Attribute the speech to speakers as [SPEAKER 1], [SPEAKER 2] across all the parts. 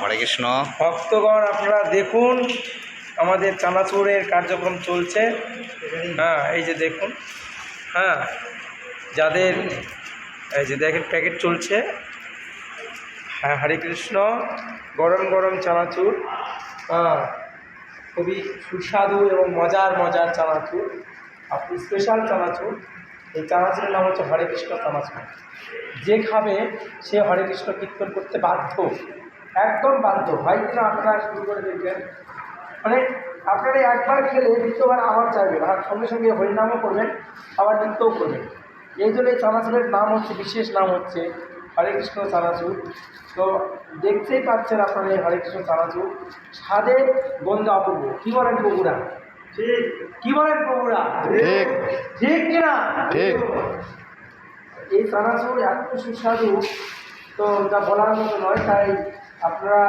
[SPEAKER 1] হরে কৃষ্ণ
[SPEAKER 2] ভক্তগণ, আপনারা দেখুন, আমাদের চানাচুরের কার্যক্রম চলছে। হ্যাঁ এই যে দেখুন হ্যাঁ যাদের, এই যে দেখেন, প্যাকেট চলছে। হ্যাঁ হরে কৃষ্ণ গরম গরম চানাচুর। হ্যাঁ খুবই সুস্বাদু এবং মজার মজার চানাচুর। আপনি স্পেশাল চানাচুর। এই চানাচুরের নাম হচ্ছে হরে কৃষ্ণ চানাচুর। যে খাবে, সে হরে কৃষ্ণ কীর্তন করতে বাধ্য। একদম বাধ্য। হয় কিনা আপনারা শুরু করে দেখবেন মানে আপনারা একবার খেলে দ্বিতীয়বার আবার চাইবেন আর সঙ্গে সঙ্গে হরিনামও করবেন আবার নৃত্যও করবেন। এই জন্য এই চানাচুরের নাম হচ্ছে বিশেষ নাম হচ্ছে হরে কৃষ্ণ চানাচুর। তো দেখতেই পাচ্ছেন আপনারা এই হরে কৃষ্ণ চানাচুর। স্বাদে গন্ধ অপূর্ব। কী বলেন বগুড়া? ঠিক। কী বলেন বগুড়া?
[SPEAKER 1] ঠিক।
[SPEAKER 2] ঠিক কিনা?
[SPEAKER 1] ঠিক।
[SPEAKER 2] এই চানাচুর এত সুস্বাদু তো যা বলার মতো নয় তাই আপনারা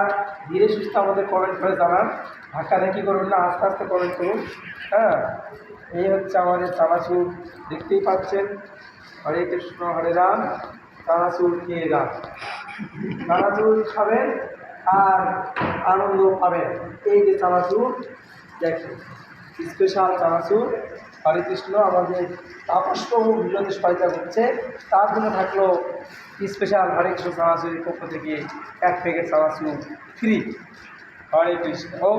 [SPEAKER 2] ধীরে সুস্থ আমাদের কমেন্ট করে জানান। ধাক্কা ধাক্কি করুন না? আস্তে আস্তে কমেন্ট করুন। হ্যাঁ? এই হচ্ছে আমাদের চানাচুর দেখতেই পাচ্ছেন? হরে কৃষ্ণ, হরে রাম। চানাচুর খেয়ে যান চানাচুর খাবেন আর আনন্দ পাবেন। এই যে চানাচুর দেখেন স্পেশাল চানাচুর হরে আমাদের আমাদের তাপসপ্রভু বিরোধী সহায়তা করছে তার জন্য থাকল স্পেশাল হরে কৃষ্ণ চানাচুরের পক্ষ থেকে এক প্যাকেট চানাচুর ফ্রি হরে কৃষ্ণ। ও